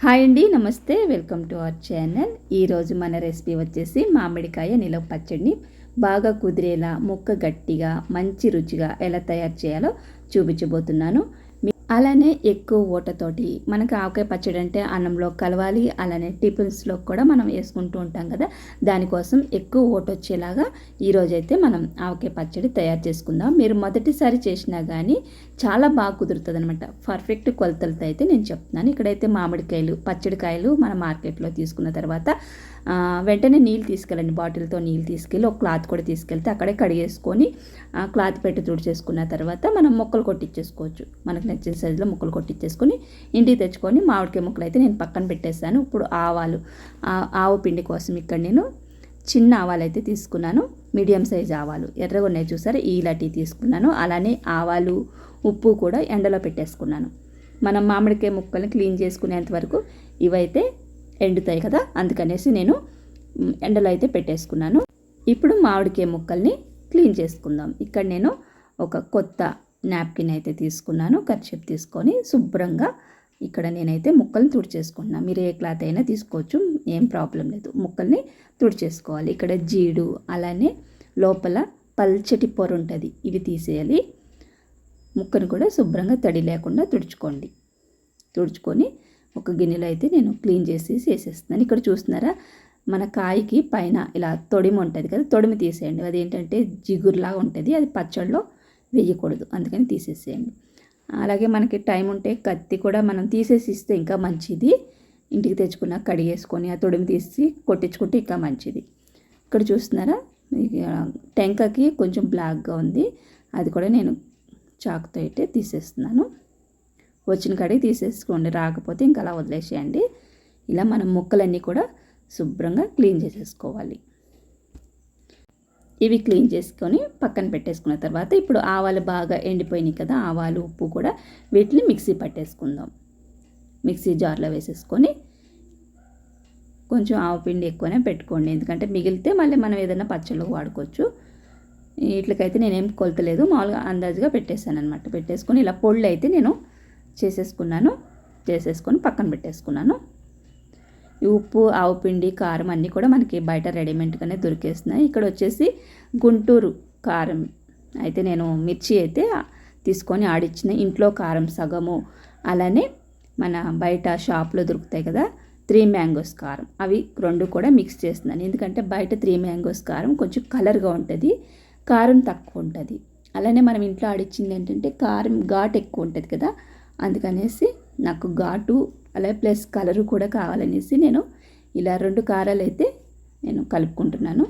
Hi అండి నమస్తే welcome to our channel. ఈరోజు మన రెసిపీ వచ్చేసి మామిడికాయ నిలవ పచ్చడిని బాగా కుదిరేలా ముక్క గట్టిగా మంచి రుచిగా ఎలా తయారు చేయాలో చూపించబోతున్నాను. అలానే ఎక్కువ ఊటతోటి మనకు ఆవకాయ పచ్చడి అంటే అన్నంలో కలవాలి అలానే టిఫిన్స్లో కూడా మనం వేసుకుంటూ ఉంటాం కదా. దానికోసం ఎక్కువ ఓట వచ్చేలాగా ఈరోజైతే మనం ఆవకాయ పచ్చడి తయారు చేసుకుందాం. మీరు మొదటిసారి చేసినా కానీ చాలా బాగా కుదురుతుంది అనమాట పర్ఫెక్ట్ కొలతలతో అయితే నేను చెప్తున్నాను. ఇక్కడైతే మామిడికాయలు పచ్చడికాయలు మనం మార్కెట్లో తీసుకున్న తర్వాత వెంటనే నీళ్ళు తీసుకెళ్ళండి. బాటిల్తో నీళ్ళు తీసుకెళ్ళి ఒక క్లాత్ కూడా తీసుకెళ్తే అక్కడే కడిగేసుకొని క్లాత్ పెట్టి తుడిచేసుకున్న తర్వాత మనం మొక్కలు కొట్టించేసుకోవచ్చు మనకు నచ్చిన సైజులో ముక్కలు కొట్టించేసుకొని ఇంటికి తెచ్చుకొని మామిడికాయ ముక్కలు అయితే నేను పక్కన పెట్టేశాను. ఇప్పుడు ఆవాలు ఆవు పిండి కోసం ఇక్కడ నేను చిన్న ఆవాలు అయితే తీసుకున్నాను. మీడియం సైజ్ ఆవాలు. ఎర్రగా ఉన్నాయి చూసారా? ఈలాంటివి తీసుకున్నాను. అలానే ఆవాలు ఉప్పు కూడా ఎండలో పెట్టేసుకున్నాను. మనం మామిడికాయ ముక్కల్ని క్లీన్ చేసుకునేంత వరకు ఇవైతే ఎండుతాయి కదా అందుకనేసి నేను ఎండలో అయితే పెట్టేసుకున్నాను. ఇప్పుడు మామిడికాయ ముక్కల్ని క్లీన్ చేసుకుందాం. ఇక్కడ నేను ఒక కొత్త నాప్కిన్ అయితే తీసుకున్నాను. కర్చీప్ తీసుకొని శుభ్రంగా ఇక్కడ నేనైతే ముక్కల్ని తుడిచేసుకుంటున్నాను మీరు ఏ క్లాత్ అయినా తీసుకోవచ్చు ఏం ప్రాబ్లం లేదు. ముక్కల్ని తుడిచేసుకోవాలి. ఇక్కడ జీడు అలానే లోపల పల్చటి పొర ఉంటుంది ఇవి తీసేయాలి. ముక్కను కూడా శుభ్రంగా తడి లేకుండా తుడుచుకోండి. తుడుచుకొని ఒక గిన్నెలో అయితే నేను క్లీన్ చేసి వేసేస్తున్నాను ఇక్కడ చూస్తున్నారా? మన కాయకి పైన ఇలా తొడిమి ఉంటుంది కదా తొడిమి తీసేయండి. అది ఏంటంటే జిగురులాగా ఉంటుంది అది పచ్చడిలో వేయకూడదు అందుకని తీసేసేయండి. అలాగే మనకి టైం ఉంటే కత్తి కూడా మనం తీసేసి ఇస్తే ఇంకా మంచిది. ఇంటికి తెచ్చుకున్న కడిగేసుకొని ఆ తొడిమి తీసి కొట్టించుకుంటే ఇంకా మంచిది. ఇక్కడ చూస్తున్నారా? టెంకకి కొంచెం బ్లాక్గా ఉంది. అది కూడా నేను చాకుతో అయితే తీసేస్తున్నాను. వచ్చిన కాడికి తీసేసుకోండి. రాకపోతే ఇంకా అలా వదిలేసేయండి. ఇలా మనం ముక్కలన్నీ కూడా శుభ్రంగా క్లీన్ చేసేసుకోవాలి. ఇవి క్లీన్ చేసుకొని పక్కన పెట్టేసుకున్న తర్వాత ఇప్పుడు ఆవాలు బాగా ఎండిపోయినాయి కదా ఆవాలు ఉప్పు కూడా వీటిని మిక్సీ పట్టేసుకుందాం. మిక్సీ జార్లో వేసేసుకొని కొంచెం ఆవపిండి ఎక్కువనే పెట్టుకోండి. ఎందుకంటే మిగిలితే మళ్ళీ మనం ఏదైనా పచ్చళ్ళు వాడుకోవచ్చు. వీటికైతే నేనేం కొలతలేదు మామూలుగా అందాజుగా పెట్టేశాను అనమాట పెట్టేసుకొని ఇలా పొళ్ళు అయితే నేను చేసేసుకున్నాను. చేసేసుకొని పక్కన పెట్టేసుకున్నాను. ఈ ఉప్పు ఆవు పిండి కారం అన్నీ కూడా మనకి బయట రెడీమేడ్గానే దొరికేస్తున్నాయి. ఇక్కడ వచ్చేసి గుంటూరు కారం. అయితే నేను మిర్చి అయితే తీసుకొని ఆడిచ్చిన ఇంట్లో కారం సగము అలానే మన బయట షాప్లో దొరుకుతాయి కదా త్రీ మ్యాంగోస్ కారం. అవి రెండు కూడా మిక్స్ చేస్తున్నాను. ఎందుకంటే బయట త్రీ మ్యాంగోస్ కారం కొంచెం కలర్గా ఉంటుంది కారం తక్కువ ఉంటుంది. అలానే మనం ఇంట్లో ఆడిచ్చింది ఏంటంటే కారం ఘాట్ ఎక్కువ ఉంటుంది కదా అందుకనేసి నాకు ఘాటు అలాగే ప్లస్ కలరు కూడా కావాలనేసి నేను ఇలా రెండు కారాలు అయితే నేను కలుపుకుంటున్నాను.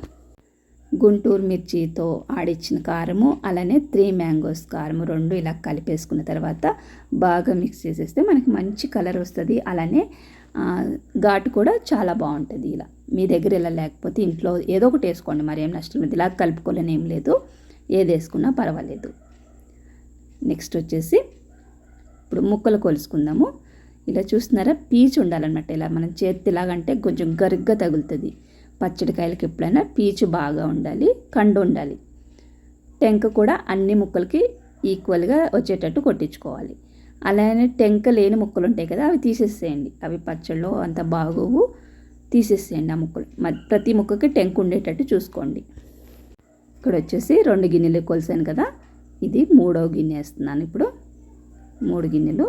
గుంటూరు మిర్చితో ఆడిచ్చిన కారము అలానే త్రీ మ్యాంగోస్ కారము రెండు ఇలా కలిపేసుకున్న తర్వాత బాగా మిక్స్ చేసేస్తే మనకి మంచి కలర్ వస్తుంది. అలానే ఘాటు కూడా చాలా బాగుంటుంది ఇలా. మీ దగ్గర ఇలా లేకపోతే ఇంట్లో ఏదో ఒకటి వేసుకోండి. మరి ఏం నష్టం లేదు. ఇలా కలుపుకోలేని ఏం లేదు. ఏది వేసుకున్నా పర్వాలేదు. నెక్స్ట్ వచ్చేసి ఇప్పుడు ముక్కలు కొలుసుకుందాము ఇలా చూస్తున్నారా? పీచు ఉండాలన్నమాట ఇలా. మనం చేతిలాగంటే కొంచెం గరుగ్గా తగులుతుంది. పచ్చడికాయలకి ఎప్పుడైనా పీచు బాగా ఉండాలి కండు ఉండాలి. టెంక కూడా అన్ని ముక్కలకి ఈక్వల్గా వచ్చేటట్టు కొట్టించుకోవాలి. అలానే టెంక లేని ముక్కలు ఉంటాయి కదా అవి తీసేసేయండి. అవి పచ్చళ్ళు అంత బాగోవు తీసేసేయండి ఆ ముక్కలు. మ- ప్రతి ముక్కకి టెంక ఉండేటట్టు చూసుకోండి. ఇక్కడ వచ్చేసి రెండు గిన్నెలు కొలిసాను కదా. ఇది మూడవ గిన్నె వేస్తున్నాను ఇప్పుడు. మూడు గిన్నెలు.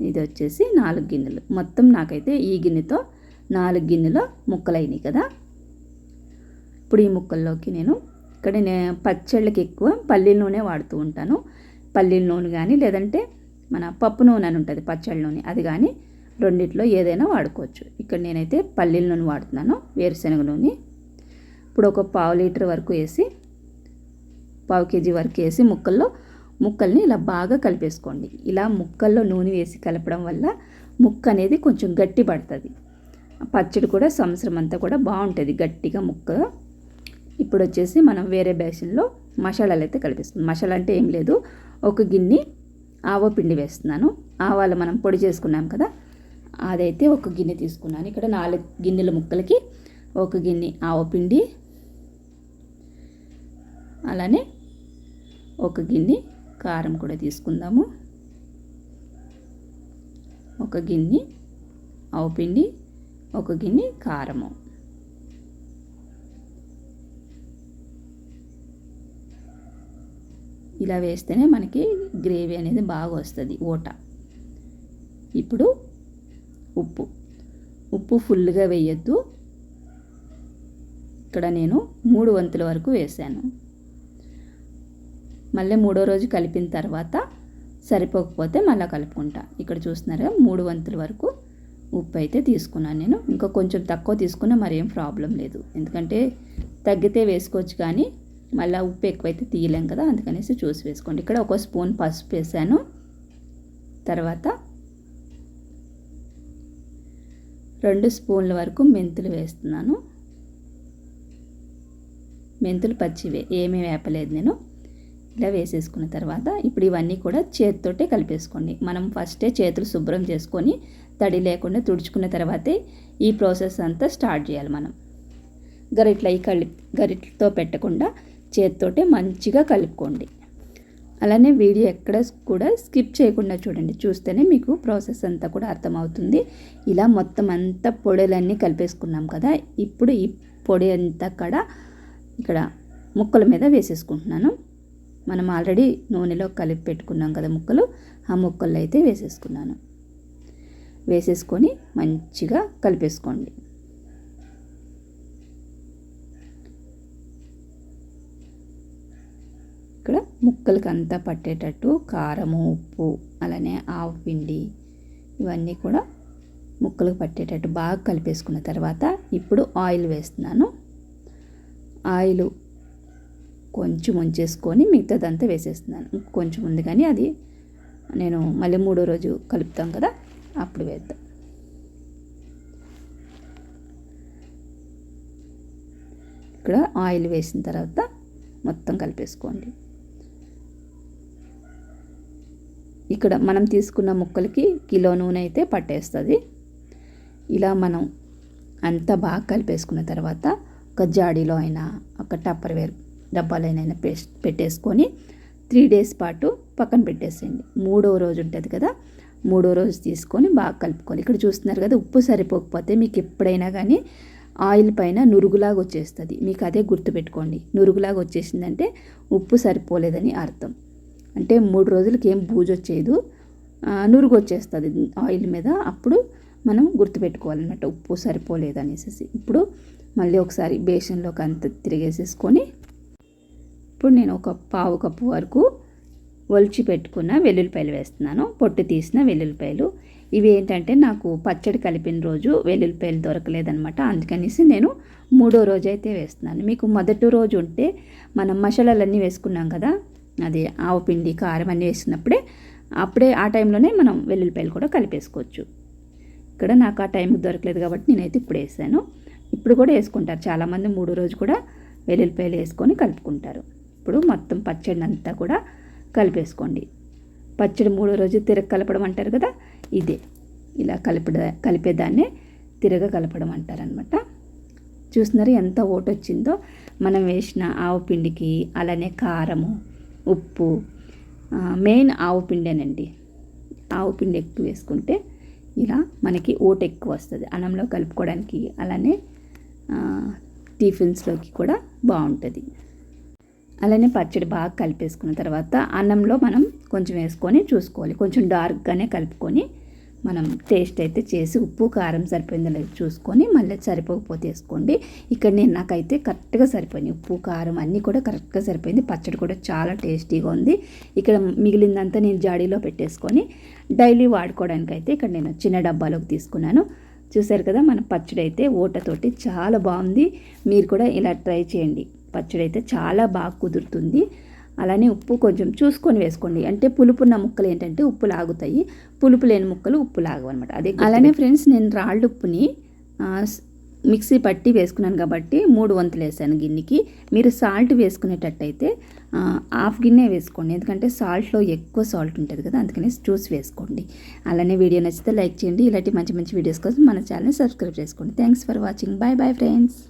ఇది వచ్చేసి నాలుగు గిన్నెలు. మొత్తం నాకైతే ఈ గిన్నెతో నాలుగు గిన్నెలు ముక్కలైనవి కదా. ఇప్పుడు ఈ ముక్కల్లోకి నేను ఇక్కడ నేను పచ్చళ్ళకి ఎక్కువ పల్లీల నూనె వాడుతూ ఉంటాను. పల్లీల నూనె కానీ లేదంటే మన పప్పు నూనె అని ఉంటుంది పచ్చళ్ళ నూనె అది కానీ రెండిట్లో ఏదైనా వాడుకోవచ్చు. ఇక్కడ నేనైతే పల్లీల నూనె వాడుతున్నాను వేరుశనగ నూనె. ఇప్పుడు ఒక పావు లీటర్ వరకు వేసి పావు కేజీ వరకు వేసి ముక్కల్లో ముక్కల్ని ఇలా బాగా కలిపేసుకోండి. ఇలా ముక్కల్లో నూనె వేసి కలపడం వల్ల ముక్క అనేది కొంచెం గట్టి పడుతుంది. పచ్చడి కూడా సంవత్సరం అంతా కూడా బాగుంటుంది గట్టిగా ముక్క. ఇప్పుడు వచ్చేసి మనం వేరే బేసిన్లో మసాలాలు అయితే కలిపిస్తున్నాం మసాలా అంటే ఏం లేదు. ఒక గిన్నె ఆవ పిండి వేస్తున్నాను. ఆవాలు మనం పొడి చేసుకున్నాం కదా అదైతే ఒక గిన్నె తీసుకున్నాను. ఇక్కడ నాలుగు గిన్నెల ముక్కలకి ఒక గిన్నె ఆవ పిండి అలానే ఒక గిన్నె కారం కూడా తీసుకుందాము. ఒక గిన్నె ఆవు పిండి ఒక గిన్నె కారము. ఇలా వేస్తేనే మనకి గ్రేవీ అనేది బాగా వస్తుంది ఓట. ఇప్పుడు ఉప్పు. ఉప్పు ఫుల్గా వేయద్దు. ఇక్కడ నేను మూడు వంతుల వరకు వేసాను. మళ్ళీ మూడో రోజు కలిపిన తర్వాత సరిపోకపోతే మళ్ళీ కలుపుకుంటా. ఇక్కడ చూస్తున్నారుగా మూడు వంతుల వరకు ఉప్పు అయితే తీసుకున్నాను నేను. ఇంకా కొంచెం తక్కువ తీసుకున్నా మరేం ప్రాబ్లం లేదు. ఎందుకంటే తగ్గితే వేసుకోవచ్చు కానీ మళ్ళీ ఉప్పు ఎక్కువైతే తీయలేం కదా అందుకనేసి చూసి వేసుకోండి. ఇక్కడ ఒక స్పూన్ పసుపు వేసాను. తర్వాత రెండు స్పూన్ల వరకు మెంతులు వేస్తున్నాను. మెంతులు పచ్చివే ఏమీ వేపలేదు నేను. ఇలా వేసేసుకున్న తర్వాత ఇప్పుడు ఇవన్నీ కూడా చేతితోటే కలిపేసుకోండి. మనం ఫస్టే చేతులు శుభ్రం చేసుకొని తడి లేకుండా తుడుచుకున్న తర్వాతే ఈ ప్రాసెస్ అంతా స్టార్ట్ చేయాలి మనం. గరిట్ల ఈ కలి గరిట్లతో పెట్టకుండా చేతితోటే మంచిగా కలుపుకోండి. అలానే వీడియో ఎక్కడ కూడా స్కిప్ చేయకుండా చూడండి. చూస్తేనే మీకు ప్రాసెస్ అంతా కూడా అర్థమవుతుంది. ఇలా మొత్తం అంతా పొడిలన్నీ కలిపేసుకున్నాం కదా ఇప్పుడు ఈ పొడి అంతా కూడా ఇక్కడ ముక్కల మీద వేసేసుకుంటున్నాను. మనం ఆల్రెడీ నూనెలో కలిపి పెట్టుకున్నాం కదా ముక్కలు ఆ ముక్కల్లో అయితే వేసేసుకున్నాను. వేసేసుకొని మంచిగా కలిపేసుకోండి. ఇక్కడ ముక్కలకి అంతా పట్టేటట్టు కారము ఉప్పు అలానే ఆవు పిండి ఇవన్నీ కూడా ముక్కలకు పట్టేటట్టు బాగా కలిపేసుకున్న తర్వాత ఇప్పుడు ఆయిల్ వేస్తున్నాను. ఆయిల్ కొంచెం ఉంచేసుకొని మిగతాదంతా వేసేస్తున్నాను. కొంచెం ఉంది కానీ అది నేను మళ్ళీ మూడో రోజు కలుపుతాం కదా అప్పుడు వేద్దాం. ఇక్కడ ఆయిల్ వేసిన తర్వాత మొత్తం కలిపేసుకోండి. ఇక్కడ మనం తీసుకున్న ముక్కలకి కిలో నూనె అయితే పట్టేస్తుంది. ఇలా మనం అంతా బాగా కలిపేసుకున్న తర్వాత ఒక జాడీలో అయినా ఒక టప్పర్ వేరు డబ్బాలైనా పేస్ట్ పెట్టేసుకొని త్రీ డేస్ పాటు పక్కన పెట్టేసేయండి. మూడో రోజు ఉంటుంది కదా మూడో రోజు తీసుకొని బాగా కలుపుకోవాలి ఇక్కడ చూస్తున్నారు కదా ఉప్పు సరిపోకపోతే మీకు ఎప్పుడైనా కానీ ఆయిల్ పైన నురుగులాగా వచ్చేస్తుంది. మీకు అదే గుర్తుపెట్టుకోండి నురుగులాగా వచ్చేసిందంటే ఉప్పు సరిపోలేదని అర్థం. అంటే మూడు రోజులకి ఏం బూజు వచ్చేదు నురుగు వచ్చేస్తుంది ఆయిల్ మీద అప్పుడు మనం గుర్తుపెట్టుకోవాలన్నమాట ఉప్పు సరిపోలేదు అనేసి ఇప్పుడు మళ్ళీ ఒకసారి బేసన్లోకి అంత తిరిగేసేసుకొని ఇప్పుడు నేను ఒక పావు కప్పు వరకు ఒలిచి పెట్టుకున్న వెల్లుల్లిపాయలు వేస్తున్నాను. పొట్టు తీసిన వెల్లుల్లిపాయలు. ఇవి ఏంటంటే నాకు పచ్చడి కలిపిన రోజు వెల్లుల్లిపాయలు దొరకలేదనమాట అందుకనేసి నేను మూడో రోజు అయితే వేస్తున్నాను. మీకు మొదటి రోజు ఉంటే మనం మసాలాలన్నీ వేసుకున్నాం కదా అది ఆవు పిండి కారం అన్నీ వేసినప్పుడే అప్పుడే ఆ టైంలోనే మనం వెల్లుల్లిపాయలు కూడా కలిపేసుకోవచ్చు. ఇక్కడ నాకు ఆ టైంకి దొరకలేదు కాబట్టి నేనైతే ఇప్పుడు వేసాను. ఇప్పుడు కూడా వేసుకుంటారు. చాలామంది మూడో రోజు కూడా వెల్లుల్లిపాయలు వేసుకొని కలుపుకుంటారు. ఇప్పుడు మొత్తం పచ్చడి అంతా కూడా కలిపేసుకోండి. పచ్చడి మూడో రోజు తిరగ కలపడం అంటారు కదా ఇదే. ఇలా కలిపడ కలిపేదాన్నే తిరగ కలపడం అంటారనమాట. చూస్తున్నారు ఎంత ఓటు వచ్చిందో మనం వేసిన ఆవు పిండికి అలానే కారము ఉప్పు మెయిన్ ఆవు పిండేనండి. ఆవు పిండి ఎక్కువ వేసుకుంటే ఇలా మనకి ఓటు ఎక్కువ వస్తుంది. అన్నంలో కలుపుకోవడానికి అలానే టిఫిన్స్లోకి కూడా బాగుంటుంది. అలానే పచ్చడి బాగా కలిపేసుకున్న తర్వాత అన్నంలో మనం కొంచెం వేసుకొని చూసుకోవాలి. కొంచెం డార్క్గానే కలుపుకొని మనం టేస్ట్ అయితే చేసి ఉప్పు కారం సరిపోయిందో లేదో చూసుకొని మళ్ళీ సరిపోకపోతే వేసుకోండి. ఇక్కడ నేను నాకైతే కరెక్ట్గా సరిపోయింది ఉప్పు కారం అన్నీ కూడా కరెక్ట్గా సరిపోయింది. పచ్చడి కూడా చాలా టేస్టీగా ఉంది. ఇక్కడ మిగిలిందంతా నేను జాడీలో పెట్టేసుకొని డైలీ వాడుకోవడానికి అయితే ఇక్కడ నేను చిన్న డబ్బాలోకి తీసుకున్నాను. చూసారు కదా మన పచ్చడి అయితే ఓటతోటి చాలా బాగుంది. మీరు కూడా ఇలా ట్రై చేయండి. పచ్చడి అయితే చాలా బాగా కుదురుతుంది. అలానే ఉప్పు కొంచెం చూసుకొని వేసుకోండి. అంటే పులుపున్న ముక్కలు ఏంటంటే ఉప్పు లాగుతాయి. పులుపు లేని ముక్కలు ఉప్పు లాగవు అనమాట అదే అలానే ఫ్రెండ్స్ నేను రాళ్ళు ఉప్పుని మిక్సీ పట్టి వేసుకున్నాను కాబట్టి మూడు వంతులు వేసాను గిన్నెకి. మీరు సాల్ట్ వేసుకునేటట్టయితే హాఫ్ గిన్నె వేసుకోండి. ఎందుకంటే సాల్ట్లో ఎక్కువ సాల్ట్ ఉంటుంది కదా అందుకని చూసి వేసుకోండి. అలానే వీడియో నచ్చితే లైక్ చేయండి. ఇలాంటి మంచి మంచి వీడియోస్ కోసం మన ఛానల్ని సబ్స్క్రైబ్ చేసుకోండి. Thanks for watching. Bye bye friends.